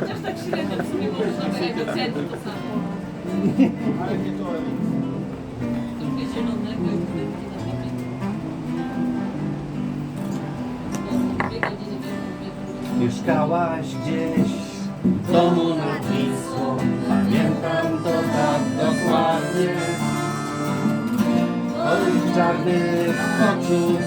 Chociaż tak średnio w sumie można, bo jakby ceny to samo. Ale nie to Trochę zielonego i na Mieszkałaś gdzieś w domu na blisko Pamiętam to tak dokładnie. Twoich czarnych oczu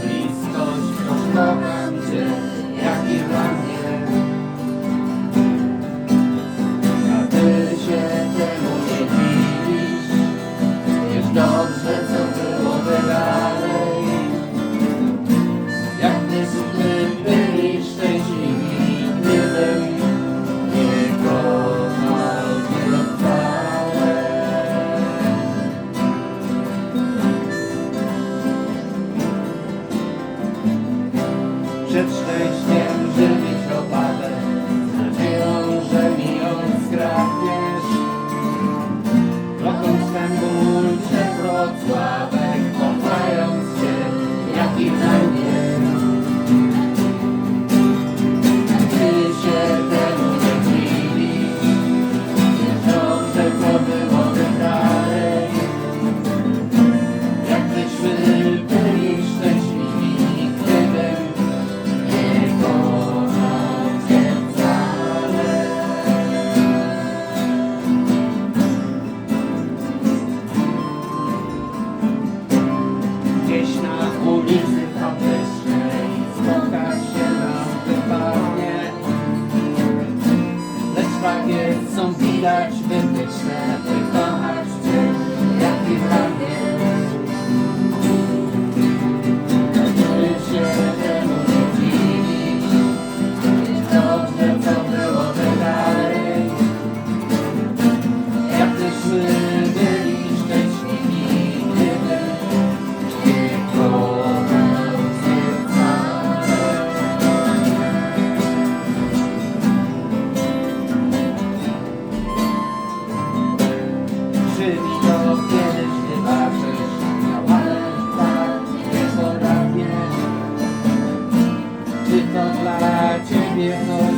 Przed szczęściem żywić obawę, z nadzieją, że mi ją. Loką wstępu przed Wrocławek, kochając Czy to dla Ciebie noc?